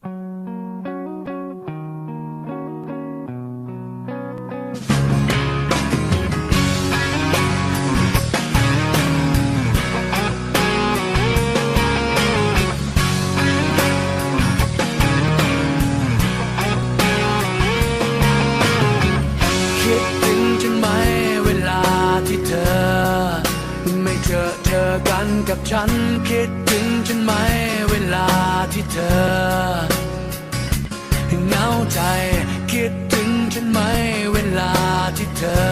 คิดถึงฉันไหมเวลาที่เธอ เจอเจอกันกับฉันคิดถึงฉันไหมเวลาที่เธอเหงาใจคิดถึงฉันไหมเวลาที่เธอ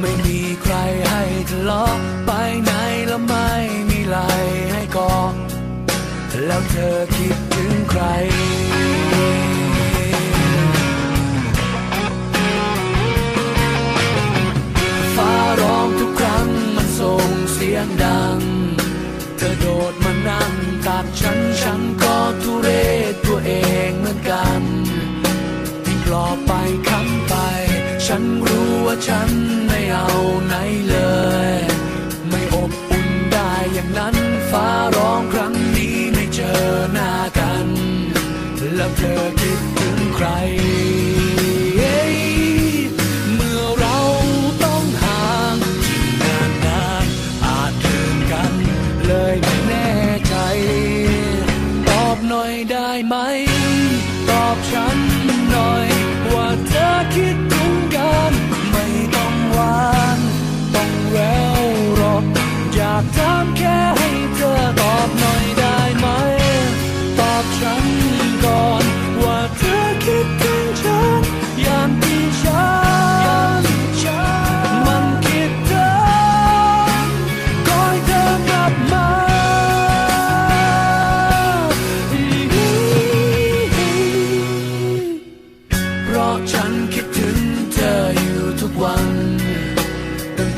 ไม่มีใครให้ทะเลาะไปไหนแล้วไม่มีไหลให้กอดแล้วเธอคิดถึงใคร งดัง เธอโดดมานั่งตักฉันฉันก็ทุเรศตัวเองเหมือนกันที่ปลอบไปคำไป ฉันรู้ว่าฉันไม่เอาไหนเลย ไม่อบอุ่นได้อย่างนั้นฟ้าร้องครั้งนี้ไม่เจอหน้ากัน แล้วเธอ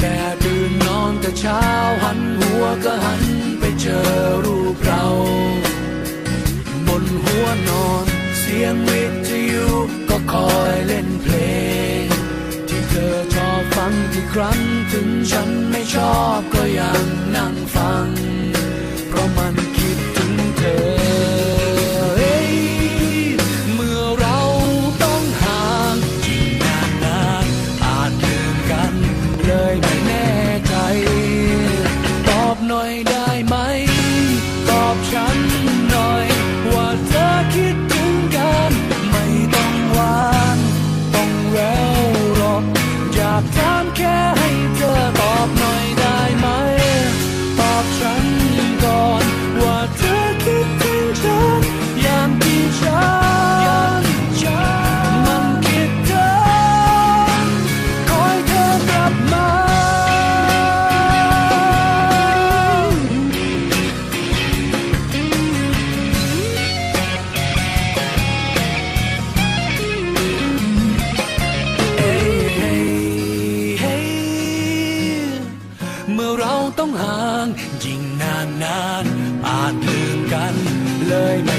แต่ตื่นนอนแต่เช้าหันหัวก็หันไปเจอรูปเรา บนหัวนอนเสียงวิทยุก็คอยเล่นเพลง ที่เธอชอบฟังที่ครั้งถึงฉันไม่ชอบก็ยังนั่งฟัง อบ ต้องห่าง ยิ่งนานนานอาจลืมกันเลยไม่